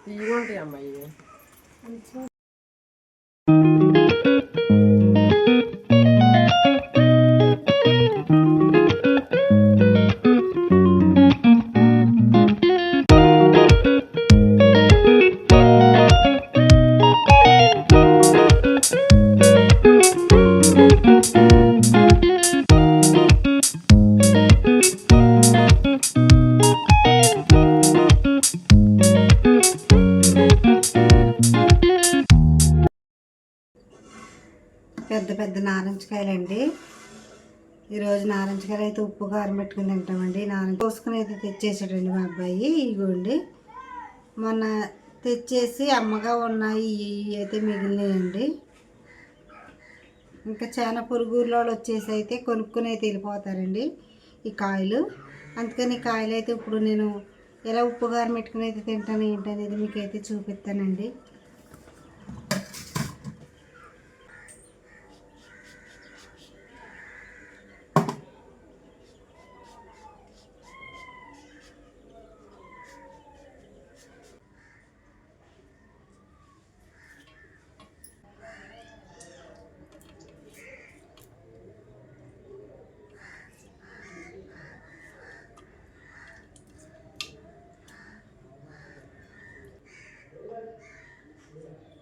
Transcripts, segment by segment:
తీయమంటాయి అమ్మాయి ఇది నారింజకాయలండి. ఈరోజు నారింజకాయలు అయితే ఉప్పు కారం పెట్టుకుని తింటామండి. నారింజ కోసుకుని అయితే తెచ్చేసాడండి మా అబ్బాయి. ఇగోండి. మొన్న తెచ్చేసి అమ్మగా ఉన్నాయి ఇవి అయితే మిగిలినాయండి. ఇంకా చాలా పురుగుల్లో వచ్చేసి అయితే కొనుక్కుని అయితే వెళ్ళిపోతారండి ఈ కాయలు. అందుకని ఈ కాయలు అయితే ఇప్పుడు నేను ఎలా ఉప్పు కారం పెట్టుకుని అయితే తింటాను ఏంటనేది మీకైతే చూపిస్తానండి. చూపిస్తానండి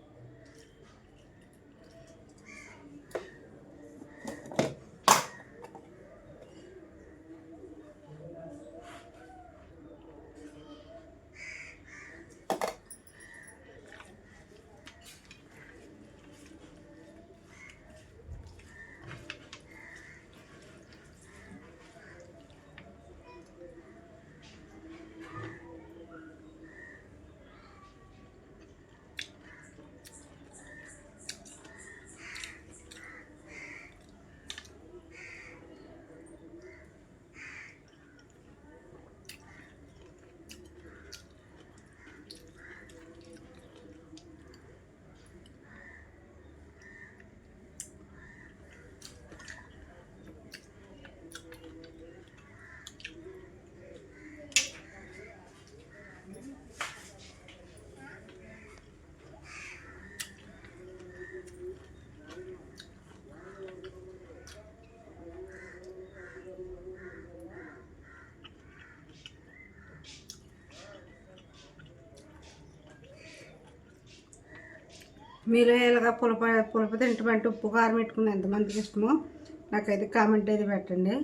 మీరు ఇలాగ పులప పులప తింటామంటే ఉప్పు కారం పెట్టుకుని ఎంతమందికి ఇష్టమో నాకైతే కామెంట్ అయితే పెట్టండి.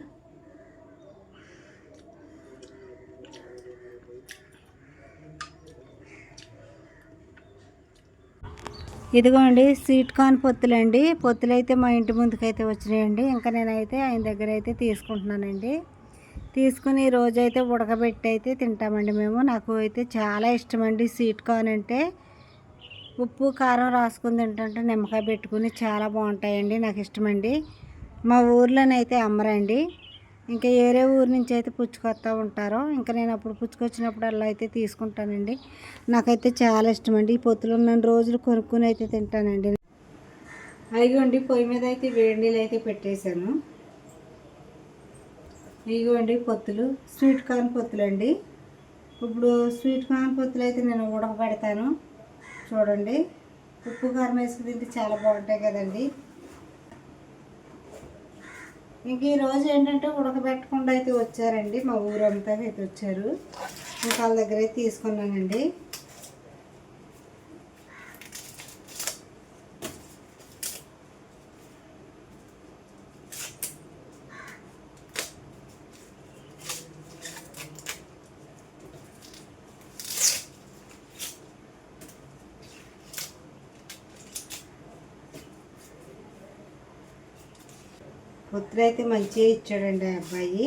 ఇదిగోండి స్వీట్ కార్న్ పొత్తులండి. పొత్తులు అయితే మా ఇంటి ముందుకైతే వచ్చినాయండి. ఇంకా నేనైతే ఆయన దగ్గర అయితే తీసుకుంటున్నానండి. తీసుకుని రోజైతే ఉడకబెట్టి అయితే తింటామండి మేము. నాకు అయితే చాలా ఇష్టం అండి స్వీట్ కార్న్ అంటే. ఉప్పు కారం రాసుకుని తింటుంటే నిమ్మకాయ పెట్టుకుని చాలా బాగుంటాయండి నాకు ఇష్టమండి. మా ఊర్లోనైతే అమ్మరండి. ఇంకా వేరే ఊరు నుంచి అయితే పుచ్చుకొస్తూ ఉంటారు. ఇంకా నేను అప్పుడు పుచ్చుకొచ్చినప్పుడు అలా అయితే తీసుకుంటానండి. నాకైతే చాలా ఇష్టం అండి ఈ పొత్తులు ఉన్న రోజులు కొనుక్కుని అయితే తింటానండి. అదిగోండి పొయ్యి మీద అయితే వేడినీళ్ళు అయితే పెట్టేశాను. ఇదిగోండి పొత్తులు. స్వీట్ కార్న్ పొత్తులు అండి ఇప్పుడు స్వీట్ కార్న్ పొత్తులు అయితే నేను ఉడకబెడతాను చూడండి. ఉప్పు కారం వేసుకుని తింటే చాలా బాగుంటాయి కదండి. ఇంక ఈరోజు ఏంటంటే ఉడకబెట్టకుండా అయితే వచ్చారండి. మా ఊరంతా అయితే వచ్చారు. ఇంకా వాళ్ళ దగ్గర అయితే తీసుకున్నానండి. పొత్తులు అయితే మంచిగా ఇచ్చాడండి ఆ అబ్బాయి.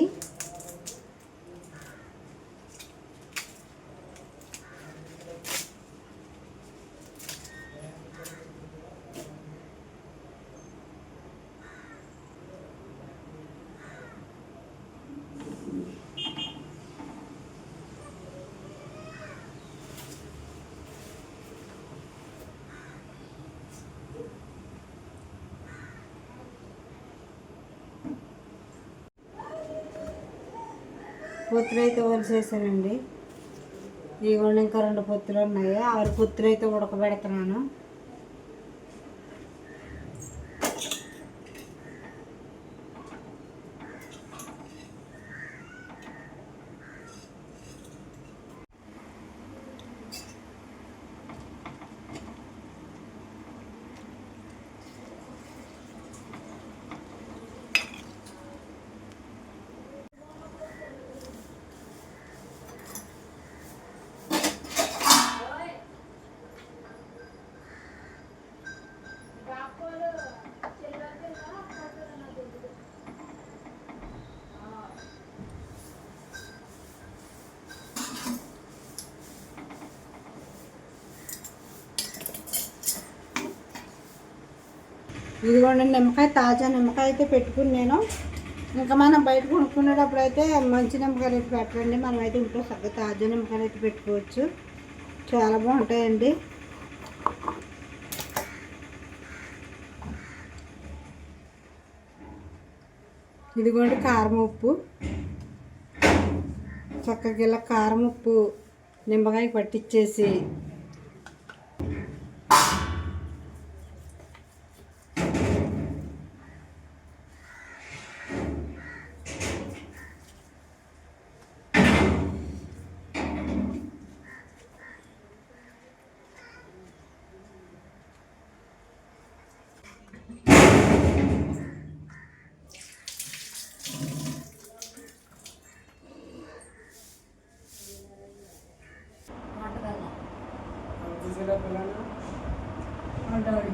పొత్తులు అయితే ఒలిసేసానండి ఇదిగోండి ఇంకా రెండు పొత్తులు ఉన్నాయి. ఆరు పొత్తులు అయితే ఉడకబెడుతున్నాను. ఇదిగోండి నిమ్మకాయ తాజా నిమ్మకాయ అయితే పెట్టుకుని నేను. ఇంకా మనం బయట కొనుక్కునేటప్పుడు అయితే మంచి నిమ్మకాయలు అయితే పెట్టండి మనం అయితే ఇంట్లో చక్కగా తాజా నిమ్మకాయలు అయితే పెట్టుకోవచ్చు. చాలా బాగుంటాయండి. ఇదిగోండి కారం ఉప్పు. చక్కగా ఇలా కారం ఉప్పు నిమ్మకాయ పట్టించేసి నిమ్మకాయ